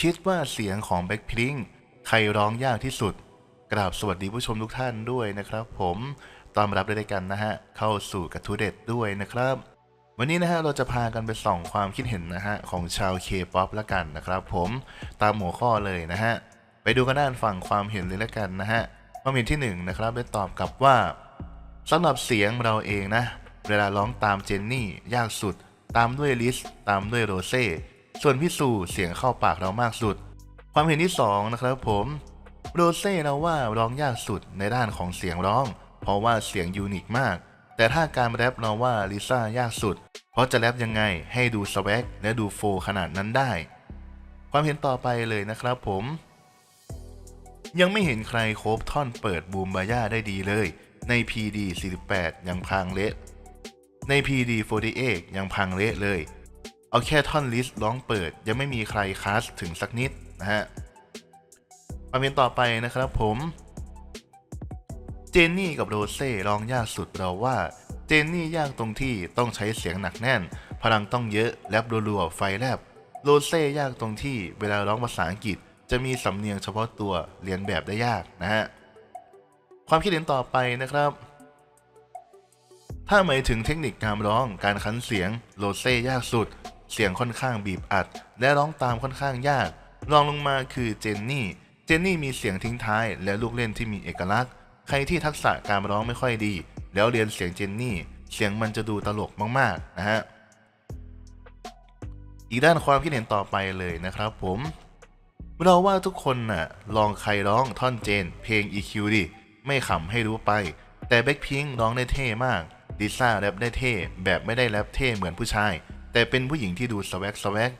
คิดว่าเสียงของแบ็คพิงใครร้องยากที่สุด กราบสวัสดีผู้ชมทุกท่านด้วยนะครับ ผมต้อนรับด้วยกันนะฮะ เข้าสู่กระทูเด็ดด้วยนะครับ วันนี้นะฮะเราจะพากันไปส่องความคิดเห็นนะฮะ ของชาวเคป๊อปละกันนะครับผมตามหัวข้อเลยนะฮะ ไปดูกันด้านฝั่งความเห็นเลยละกันนะฮะความเห็นที่หนึ่งนะครับได้ตอบกลับว่าสำหรับเสียงเราเองนะ เวลาร้องตามเจนนี่ยากสุด ตามด้วยลิสตามด้วยโรเซ่ ส่วนพี่สู่เสียงเข้าปากเรามากสุด ความเห็นที่สองนะครับผมโรเซ่เราว่าร้องยากสุดในด้านของเสียงร้อง เพราะว่าเสียงยูนิคมาก แต่ถ้าการแรปเราว่าลิซ่ายากสุด เพราะจะแรปยังไงให้ดูสวักและดูโฟขนาดนั้นได้ ความเห็นต่อไปเลยนะครับผม ยังไม่เห็นใครโคบท่อนเปิดบูมบาย่าได้ดีเลย ใน PD 48ยังพังเละใน PD 48ยังพังเละเลย เอาแค่ท่อนลิสต์ร้องเปิด ยังไม่มีใครคัสถึงสักนิดนะฮะความเห็นต่อไปนะครับผม เจนนี่กับโรเซ่ร้องยากสุดเราว่า เจนนี่ยากตรงที่ต้องใช้เสียงหนักแน่น พลังต้องเยอะแลบรัวๆไฟแลบโรเซ่ยากตรงที่เวลาร้องภาษาอังกฤษ จะมีสำเนียงเฉพาะตัวเรียนแบบได้ยากนะฮะความคิดเห็นต่อไปนะครับ ถ้าหมายถึงเทคนิคการร้องการคั้นเสียงโรเซ่ยากสุด เสียงค่อนข้างบีบอัด และร้องตามค่อนข้างยาก รองลงมาคือเจนนี่ เจนนี่มีเสียงทิ้งท้าย และลูกเล่นที่มีเอกลักษณ์ ใครที่ทักษะการร้องไม่ค่อยดี แล้วเรียนเสียงเจนนี่ เสียงมันจะดูตลกมากๆนะฮะ อีกด้านความคิดเห็นต่อไปเลยนะครับผม เราว่าทุกคนน่ะลองใครร้องท่อนเจน เพลง EQ ดิ ไม่ขำให้รู้ไป แต่แบ็คพิงร้องได้เท่มากดิซ่าแรปได้เท่แบบไม่ได้แรปเท่เหมือนผู้ชาย แต่เป็นผู้หญิงที่ดูสวักสวัก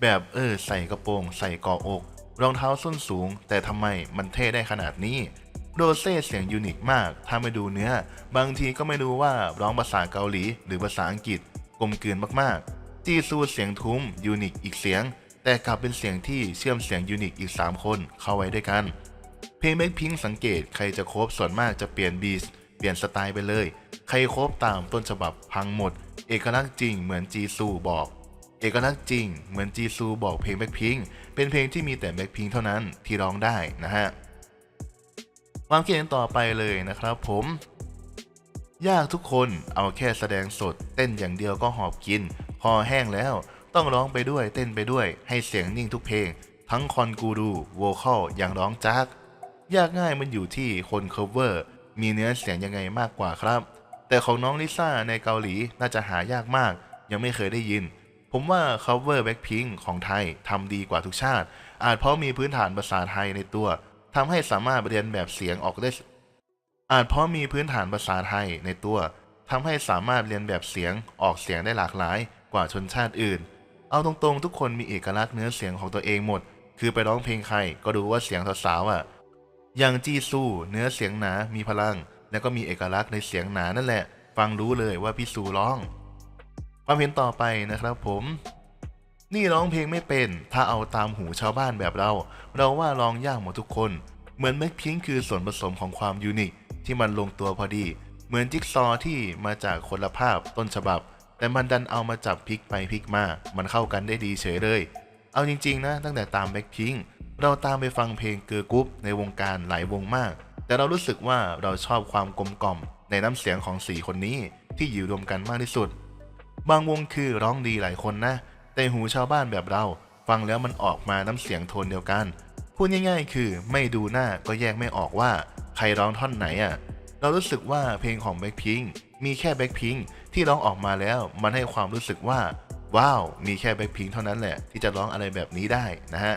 แบบเออใส่กระโปรง ใส่กาะอก รองเท้าส้นสูง แต่ทำไมมันเท่ได้ขนาดนี้ โรเซ่เสียงยูนิคมาก ถ้าไม่ดูเนื้อ บางทีก็ไม่รู้ว่าร้องภาษาเกาหลี หรือภาษาอังกฤษกลมกลืนมากๆ จีซูเสียงทุ้มยูนิคอีกเสียง แต่กลับเป็นเสียงที่เชื่อมเสียงยูนิคอีก 3 คนเข้าไว้ด้วยกัน เพลงแบ็คพิงสังเกตใครจะโคบส่วนมากจะเปลี่ยนบีส เปลี่ยนสไตล์ไปเลย ใครโคบตามต้นฉบับพังหมด เอกลักษณ์จริงเหมือนจีซูบอก เอกลักษณ์จริงเหมือนจีซูบอกเพลงแบ็คพิงเป็นเพลงที่มีแต่แบ็คพิงเท่านั้นที่ร้องได้นะฮะความคิดเห็นต่อไปเลยนะครับผม ยากทุกคนเอาแค่แสดงสด เต้นอย่างเดียวก็หอบกิน คอแห้งแล้ว ต้องร้องไปด้วยเต้นไปด้วย ให้เสียงนิ่งทุกเพลง ทั้งคอนกูรูโวคอลอย่างร้องจักยากง่ายมันอยู่ที่คน cover มีเนื้อเสียงยังไงมากกว่าครับ แต่ของน้องลิซ่าในเกาหลีน่าจะหายากมาก ยังไม่เคยได้ยิน ผมว่า cover Blackpink ของไทยทำดีกว่าทุกชาติ อาจเพราะมีพื้นฐานภาษาไทยในตัวทำให้สามารถเรียนแบบเสียงออกได้ อาจเพราะมีพื้นฐานภาษาไทยในตัวทำให้สามารถเรียนแบบเสียงออกเสียงได้หลากหลาย กว่าชนชาติอื่น เอาตรงๆ ทุกคนมีเอกลักษณ์เนื้อเสียงของตัวเองหมด คือไปร้องเพลงใครก็ดูว่าเสียงสาวๆอะ อย่างจีซูเนื้อเสียงหนามีพลัง แล้วก็มีเอกลักษณ์ในเสียงหนานั่นแหละ ฟังรู้เลยว่าพี่ซูร้อง ความเห็นต่อไปนะครับผมนี่ร้องเพลงไม่เป็น ถ้าเอาตามหูชาวบ้านแบบเรา เราว่าร้องยากหมดทุกคน เหมือนแม็กพิงคือส่วนผสมของความยูนิค ที่มันลงตัวพอดี เหมือนจิ๊กซอว์ที่มาจากคนละภาพต้นฉบับ แต่มันดันเอามาจับพลิกไปพลิกมา มันเข้ากันได้ดีเฉยเลย เอาจริงๆนะ ตั้งแต่ตามแบ็คพิง เราตามไปฟังเพลงเกิร์ลกรุ๊ปในวงการหลายวงมาก แต่เรารู้สึกว่าเราชอบความกลมกล่อม ในน้ำเสียงของสี่คนนี้ที่อยู่รวมกันมากที่สุด บางวงคือร้องดีหลายคนนะ แต่หูชาวบ้านแบบเรา ฟังแล้วมันออกมาน้ำเสียงโทนเดียวกัน พูดง่ายๆ คือไม่ดูหน้าก็แยกไม่ออกว่าใครร้องท่อนไหนอะ เรารู้สึกว่าเพลงของแบ็คพิงมีแค่แบ็คพิงที่ร้องออกมาแล้วมันให้ความรู้สึกว่า ว้าว มีแค่แบ็คพิงเท่านั้นแหละ ที่จะร้องอะไรแบบนี้ได้นะฮะ